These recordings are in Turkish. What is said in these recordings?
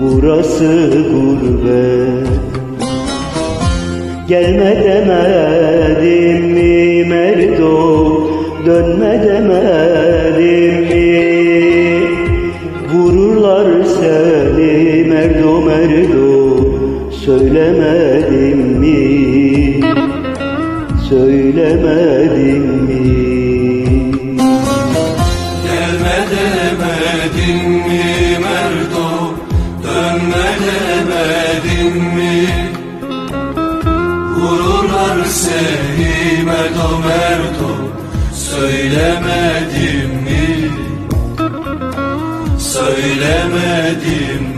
Burası gurbet. Gelme demedim mi merdo Dönme demedim mi? Vururlar seni merdo merdo Söylemedim mi? Söylemedim mi Vururlar seni Merdo Merdo. Söylemedim mi? Söylemedim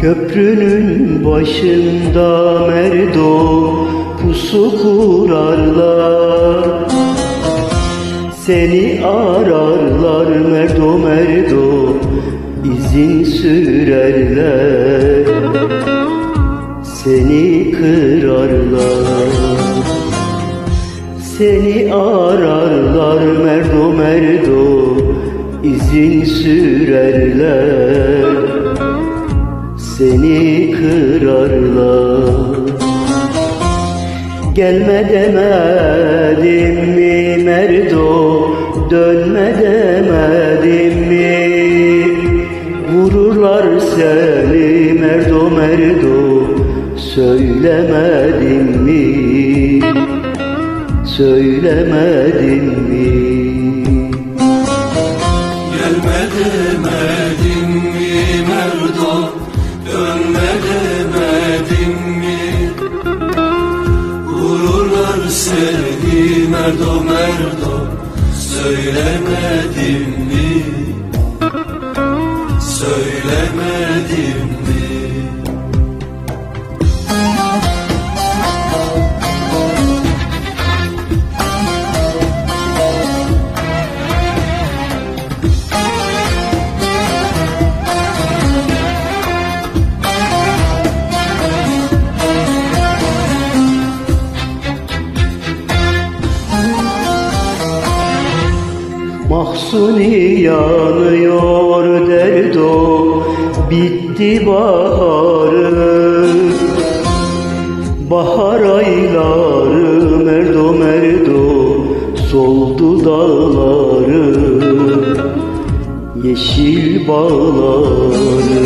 Köprünün başında merdo pusu kurarlar. Seni ararlar merdo merdo izin sürerler. Seni kırarlar. Seni ararlar merdo merdo izin sürerler seni kırarlar. Gelme demedim mi merdo? Dönme demedim mi? Vururlar seni merdo merdo. Söylemedim mi? Söylemedim mi? Gelme demedin mi Merdo Dönme mi? Vururlar seni Merdo Merdo Söylemedim mi Mahsuni yanıyor derdo Bitti baharı Bahar ayları merdo merdo Soldu dağları Yeşil bağları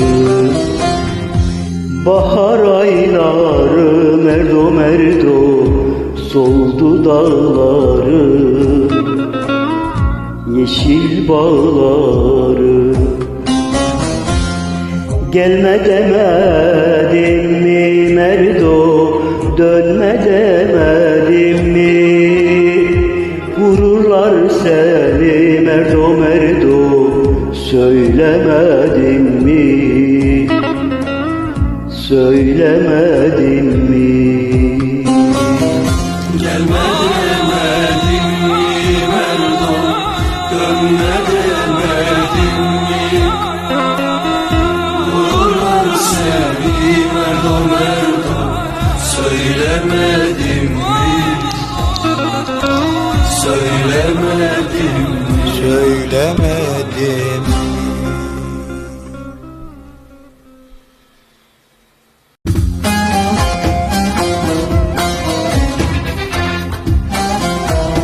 Bahar ayları merdo merdo Soldu dağları yeşil bağları. Gelme demedim mi merdo Dönme demedim mi? Vururlar seni merdo merdo Söylemedim mi? Söylemedim mi Söylemedim mi? Söylemedim mi? Söylemedim mi?